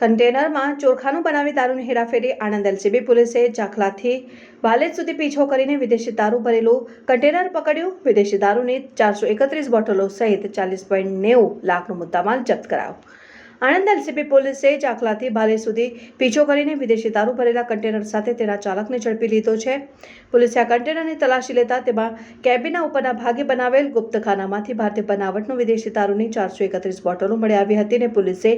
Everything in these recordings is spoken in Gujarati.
કન્ટેનરમાં ચોરખાનું બનાવી દારૂની હેરાફેરી આણંદ એલસીબી પોલીસે જાખલાથી વાલેજ સુધી પીછો કરીને વિદેશી દારૂ ભરેલું કન્ટેનર પકડ્યું. વિદેશી દારૂની ચારસો એકત્રીસ બોટલો સહિત ચાલીસ પોઈન્ટ નેવું લાખનો મુદ્દામાલ જપ્ત કરાયો. આણંદ એલસીબી પોલીસે ચાખલાથી બાલે સુધી પીછો કરીને વિદેશી દારૂ ભરેલા કન્ટેનર સાથે તેના ચાલકને ઝડપી લીધો છે. પોલીસે આ કન્ટેનરની તલાશી લેતા તેમાં કેબિનના ઉપરના ભાગે બનાવેલ ગુપ્તખાનામાંથી ભારતીય બનાવટનું વિદેશી દારૂની ચારસો એકત્રીસ બોટલો મળી આવી હતી અને પોલીસે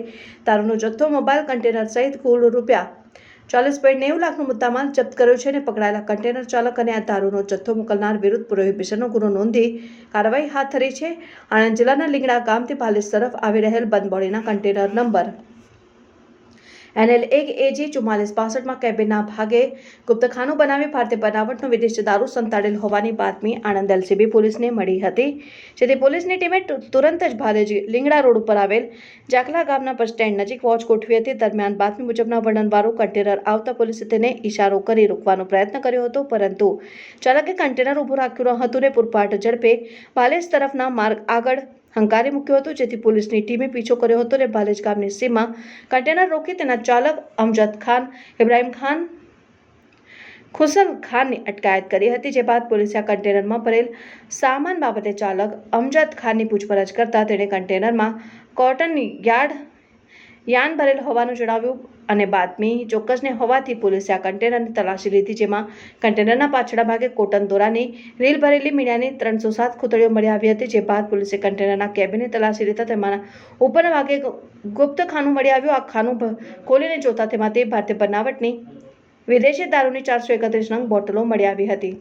દારૂનો જથ્થો મોબાઈલ કન્ટેનર સહિત કુલ રૂપિયા ચાલીસ પોઈન્ટ નેવું લાખનો મુદ્દામાલ જપ્ત કર્યો છે અને પકડાયેલા કન્ટેનર ચાલક અને આ દારૂનો જથ્થો મોકલનાર વિરુદ્ધ પ્રોહિબિશનનો ગુનો નોંધી કાર્યવાહી હાથ ધરી છે. આણંદ જિલ્લાના લીંગડા ગામથી પાલેસ તરફ આવી રહેલ બંધ બોડીના કન્ટેનર નંબર એનએલ એક એજી ચુમ્માલીસ બાસઠમાં કેબિનના ભાગે ગુપ્તખાનું બનાવી ભારતીય બનાવટનો વિદેશી દારૂ સંતાડેલ હોવાની બાતમી આણંદ એલસીબી પોલીસને મળી હતી. જેથી પોલીસની ટીમે તુરંત જ ભાલેજી લીંગડા રોડ ઉપર આવેલ જાકલા ગામના બસ સ્ટેન્ડ નજીક વોચ ગોઠવી હતી. દરમિયાન બાતમી મુજબના વર્ણનવાળું કન્ટેનર આવતા પોલીસે તેને ઇશારો કરી રોકવાનો પ્રયત્ન કર્યો હતો, પરંતુ ચાલકે કન્ટેનર ઊભું રાખ્યું ન હતું ને પૂરપાટ ઝડપે ભાલેજ તરફના માર્ગ આગળ હંકારી મૂક્યો હતો, જેથી પોલીસની ટીમે પીછો કર્યો હતો અને ભાલેજ ગામની સીમા કન્ટેનર રોકી તેના ચાલક અમજદ ખાન, ઇબ્રાહીમ ખાન, ખુસલ ખાનની અટકાયત કરી હતી, જે બાદ પોલીસે આ કન્ટેનરમાં ભરેલ સામાન બાબતે ચાલક અમજદ ખાનની પૂછપરછ કરતા તેણે કન્ટેનરમાં કોટનની યાર્ડ યાન ભરેલ હોવાનું જણાવ્યું અને બાતમી ચોક્કસને હોવાથી પોલીસે આ કન્ટેનરની તલાશી લીધી, જેમાં કન્ટેનરના પાછળના ભાગે કોટન દોરાની રીલ ભરેલી મીડિયાની ત્રણસો સાત ખૂતળીઓ મળી આવી હતી, જે બાદ પોલીસે કન્ટેનરના કેબિનની તલાશી લીધા. તેમાંના ઉપરના ભાગે ગુપ્ત ખાનું મળી આવ્યું. આ ખાનું ખોલીને જોતા તેમાં તે ભારતીય બનાવટની વિદેશી દારૂની ચારસો એકત્રીસ નંગ બોટલો મળી આવી હતી.